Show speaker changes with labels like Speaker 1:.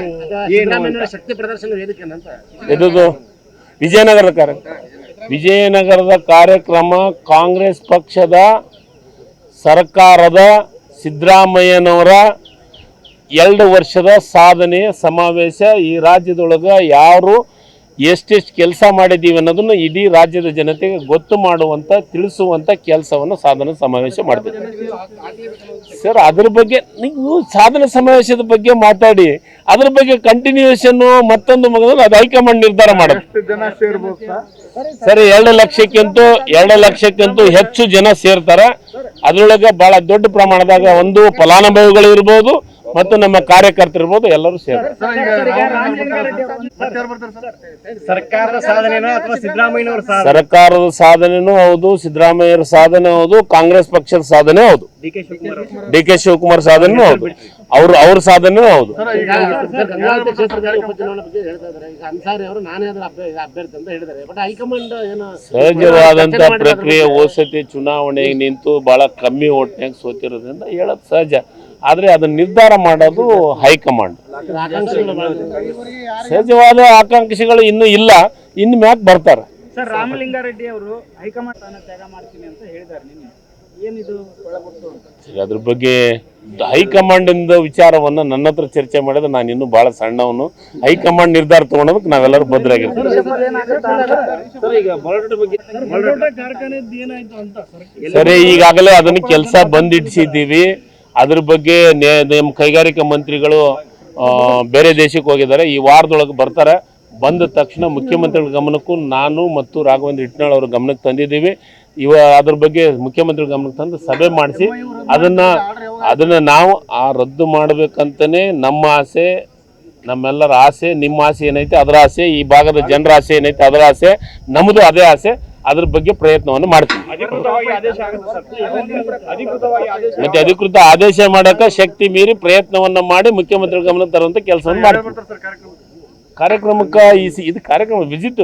Speaker 1: ಸಿದ್ದರಾಮಯ್ಯನವರ ಶಕ್ತಿ ಪ್ರದರ್ಶನ ವೇದಿಕೆ ಅಂತ
Speaker 2: ಎದುದು ವಿಜಯನಗರದ ಕಾರ್ಯಕ್ರಮ ವಿಜಯನಗರದ ಕಾರ್ಯಕ್ರಮ ಕಾಂಗ್ರೆಸ್ ಪಕ್ಷದ ಸರ್ಕಾರದ ಸಿದ್ದರಾಮಯ್ಯನವರ ಎರಡು ವರ್ಷದ ಸಾಧನೆ ಸಮಾವೇಶ ಈ ರಾಜ್ಯದೊಳಗೆ ಯಾರು ಎಷ್ಟೆಷ್ಟು ಕೆಲಸ ಮಾಡಿದ್ದೀವಿ ಅನ್ನೋದನ್ನು ಇಡೀ ರಾಜ್ಯದ ಜನತೆಗೆ ಗೊತ್ತು ಮಾಡುವಂಥ ತಿಳಿಸುವಂಥ ಕೆಲಸವನ್ನು ಸಾಧನ ಸಮಾವೇಶ ಮಾಡ್ತೀವಿ ಸರ್ ಅದ್ರ ಬಗ್ಗೆ ನೀವು ಸಾಧನ ಸಮಾವೇಶದ ಬಗ್ಗೆ ಮಾತಾಡಿ ಅದ್ರ ಬಗ್ಗೆ ಕಂಟಿನ್ಯೂಷನ್ ಮತ್ತೊಂದು ಮಗದಲ್ಲಿ ಅದು ಹೈಕಮಾಂಡ್ ನಿರ್ಧಾರ
Speaker 3: ಮಾಡುತ್ತೆ ಸರಿ
Speaker 2: ಎರಡು ಲಕ್ಷಕ್ಕಿಂತೂ ಎರಡು ಲಕ್ಷಕ್ಕಿಂತೂ ಹೆಚ್ಚು ಜನ ಸೇರ್ತಾರೆ. ಅದರೊಳಗೆ ಬಹಳ ದೊಡ್ಡ ಪ್ರಮಾಣದಾಗ ಒಂದು ಫಲಾನುಭವಿಗಳು ಇರ್ಬೋದು ಮತ್ತು ನಮ್ಮ ಕಾರ್ಯಕರ್ತರು ಇರ್ಬೋದು ಎಲ್ಲರೂ
Speaker 3: ಸೇರಿ
Speaker 1: ಸರ್ಕಾರದ ಸಾಧನೆನೋ ಅಥವಾ ಸಿದ್ದರಾಮಯ್ಯನವರ ಸಾಧನೆ?
Speaker 2: ಸರ್ಕಾರದ ಸಾಧನೆನೂ ಹೌದು ಸಿದ್ದರಾಮಯ್ಯರ ಸಾಧನೆ ಹೌದು ಕಾಂಗ್ರೆಸ್ ಪಕ್ಷದ ಸಾಧನೆ ಹೌದು.
Speaker 1: D K Shivakumar
Speaker 2: D K Shivakumar ಸಾಧನೆನೂ ಹೌದು. ಅವ್ರ ಅವ್ರ ಸಾಧನೆ ಹೌದು.
Speaker 3: ಸರ್ ಈಗ
Speaker 1: ಗಂಗಾವತಿ ಉಪಚುನಾವಣೆ ಬಗ್ಗೆ ಹೇಳ್ತಾ ಇದ್ದಾರೆ. ಈಗ ಅನ್ಸಾರಿ ಅವರು ನಾನೇ ಅದರ ಅಭ್ಯರ್ಥಿ ಅಂತ ಹೇಳಿದ್ದಾರೆ. ಬಟ್ ಹೈಕಮಾಂಡ್ ಏನು
Speaker 2: ಸಹಜವಾದಂಥ ಪ್ರಕ್ರಿಯೆ ಓಸತಿ ಚುನಾವಣೆಗೆ ನಿಂತು ಬಹಳ ಕಮ್ಮಿ ಓಟ್ನಾಗ ಸೋತಿರೋದ್ರಿಂದ ಹೇಳೋದು ಸಹಜ. ಆದರೆ ಅದನ್ನ ನಿರ್ಧಾರ ಮಾಡೋದು ಹೈಕಮಾಂಡ್. ಸಹಜವಾದ ಆಕಾಂಕ್ಷಿಗಳು ಇನ್ನೂ ಇಲ್ಲ ಇನ್ನು ಮ್ಯಾಕ್ ಬರ್ತಾರೆ.
Speaker 4: ಸರ್ ರಾಮಲಿಂಗಾರೆಡ್ಡಿ ಅವರು ಹೈಕಮಾಂಡ್ ಸ್ಥಾನ ತ್ಯಾಗ ಮಾಡ್ತೀನಿ ಅಂತ ಹೇಳಿದ್ದಾರೆ ನಿನ್ನೆ. ಏನಿದು ಒಳಗೊಟ್ಟು ಅಂತ?
Speaker 2: ಸರಿ ಅದ್ರ ಬಗ್ಗೆ ಹೈಕಮಾಂಡಿಂದ ವಿಚಾರವನ್ನ ನನ್ನ ಹತ್ರ ಚರ್ಚೆ ಮಾಡಿದ್ರೆ ನಾನು ಇನ್ನೂ ಬಹಳ ಸಣ್ಣವನು. ಹೈಕಮಾಂಡ್ ನಿರ್ಧಾರ ತಗೊಳೋದಕ್ಕೆ ನಾವೆಲ್ಲರೂ ಭದ್ರಾಗಿರ್ತೀವಿ.
Speaker 1: ಸರ್ ಈಗ ಬೊಳಟ ಬಗ್ಗೆ
Speaker 4: ಕಾರ್ಖಾನೆದ್ದು ಏನಾಯ್ತು ಅಂತ ಸರಿ?
Speaker 2: ಈಗಾಗಲೇ ಅದನ್ನ ಕೆಲಸ ಬಂದಿಡಿಸಿದ್ದೀವಿ ಅದ್ರ ಬಗ್ಗೆ ನಮ್ಮ ಕೈಗಾರಿಕಾ ಮಂತ್ರಿಗಳು ಬೇರೆ ದೇಶಕ್ಕೆ ಹೋಗಿದ್ದಾರೆ. ಈ ವಾರದೊಳಗೆ ಬರ್ತಾರೆ. ಬಂದ ತಕ್ಷಣ ಮುಖ್ಯಮಂತ್ರಿಗಳ ಗಮನಕ್ಕೂ ನಾನು ಮತ್ತು ರಾಘವೇಂದ್ರ ಇಟ್ನಾಳ್ ಅವ್ರ ಗಮನಕ್ಕೆ ತಂದಿದ್ದೀವಿ. ಇವ, ಅದ್ರ ಬಗ್ಗೆ ಮುಖ್ಯಮಂತ್ರಿಗಳ ಗಮನಕ್ಕೆ ತಂದು ಸಭೆ ಮಾಡಿಸಿ, ಅದನ್ನು ಅದನ್ನು ನಾವು ಆ ರದ್ದು ಮಾಡಬೇಕಂತಲೇ ನಮ್ಮ ಆಸೆ, ನಮ್ಮೆಲ್ಲರ ಆಸೆ, ನಿಮ್ಮ ಆಸೆ ಏನೈತೆ, ಅದರ ಆಸೆ, ಈ ಭಾಗದ ಜನರ ಆಸೆ ಏನೈತೆ, ಅದರ ಆಸೆ ನಮ್ಮದು ಅದೇ ಆಸೆ. ಅದ್ರ ಬಗ್ಗೆ ಪ್ರಯತ್ನವನ್ನು ಮಾಡ್ತೀವಿ. ಮತ್ತೆ ಅಧಿಕೃತ ಆದೇಶ ಮಾಡಕ ಶಕ್ತಿ ಮೀರಿ ಪ್ರಯತ್ನವನ್ನ ಮಾಡಿ ಮುಖ್ಯಮಂತ್ರಿ ಗಮನ ತರುವಂತ ಕೆಲಸವನ್ನು ಮಾಡ್ತೀವಿ. ಕಾರ್ಯಕ್ರಮಕ್ಕೆ ಈ ಇದು ಕಾರ್ಯಕ್ರಮ ವಿಸಿಟ್